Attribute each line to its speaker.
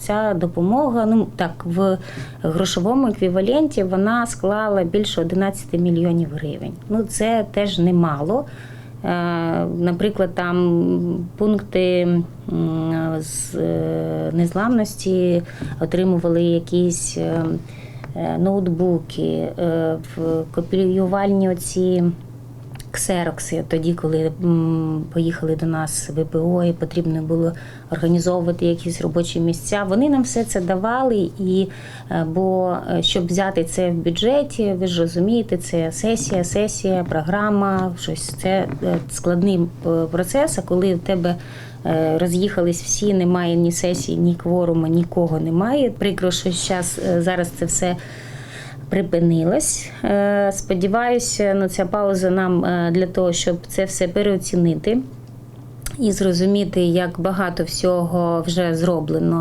Speaker 1: ця допомога, ну так, в грошовому еквіваленті вона склала більше 11 мільйонів гривень. Ну, це теж немало. Е, Наприклад, там пункти з е, незламності отримували якісь е, ноутбуки, копіювальні оці ксерокси. Тоді, коли поїхали до нас ВПО і потрібно було організовувати якісь робочі місця. Вони нам все це давали. І е, бо е, щоб взяти це в бюджеті, ви ж розумієте, це сесія, сесія, програма, щось це е, складний процес. А коли в тебе роз'їхались всі, немає ні сесії, ні кворуму, нікого немає. Прикро, що зараз, зараз це все припинилась. Е, Сподіваюся, ну ця пауза нам е, для того, щоб це все переоцінити і зрозуміти, як багато всього вже зроблено